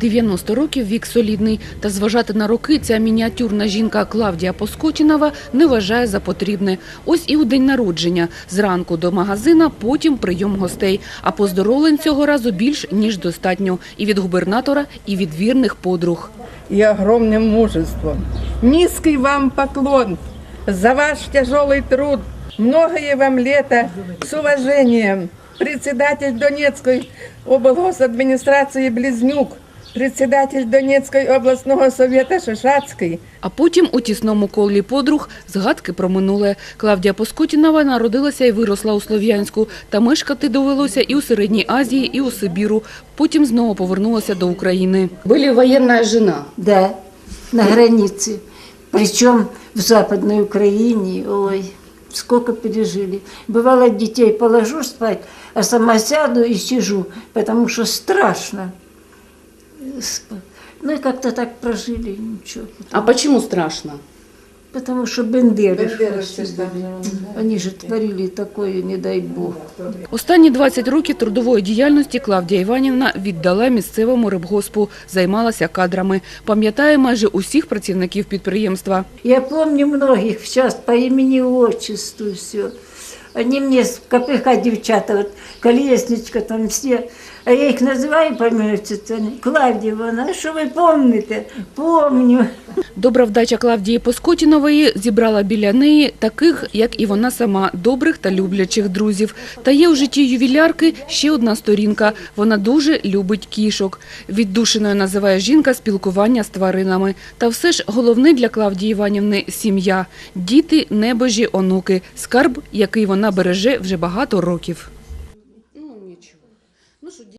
90 років вік солідний, та зважати на роки ця мініатюрна жінка Клавдія Поскочинова не вважає за потрібне. Ось і у день народження. Зранку до магазина, потім прийом гостей. А поздоровлень цього разу більш ніж достатньо. І від губернатора, і від вірних подруг. и огромным мужеством. Низкий вам поклон за ваш тяжелый труд. Многое вам лета с уважением. Председатель Донецкой облгосадминистрации Близнюк, председатель Донецкой областного совета Шишацкий, А потім у тісному колі подруг згадки про минуле. Клавдія Поскотінова народилася і виросла у Слов'янську. Та мешкати довелося і у Середній Азії, і у Сибіру. Потім знову повернулася до України. Были военная жена. Да, на границе. Причем в Западной Украине. Ой, сколько пережили. Бывало, детей положу спать, а сама сяду и сижу, потому что страшно. Ну и как-то так прожили, ничего. А почему страшно? Потому что бендеры, они же творили такое, не дай бог. Останні 20 років трудової діяльності Клавдія Іванівна віддала місцевому рибгоспу, займалася кадрами. Пам'ятає майже усіх працівників підприємства. Я помню многих сейчас по имени отчеству все. Они мне с КПХ девчата, вот Колесничка там все. А я их называю по имени отчеству. Клавдия Ивановна, а что вы помните? Помню. Добра вдача Клавдії Поскотінової зібрала біля неї таких, як і вона сама, добрих та люблячих друзів. Та є у житті ювілярки ще одна сторінка. Вона дуже любить кішок. Віддушиною називає жінка спілкування з тваринами. Та все ж головне для Клавдії Іванівни – сім'я. Діти, небожі, онуки. Скарб, який вона береже вже багато років.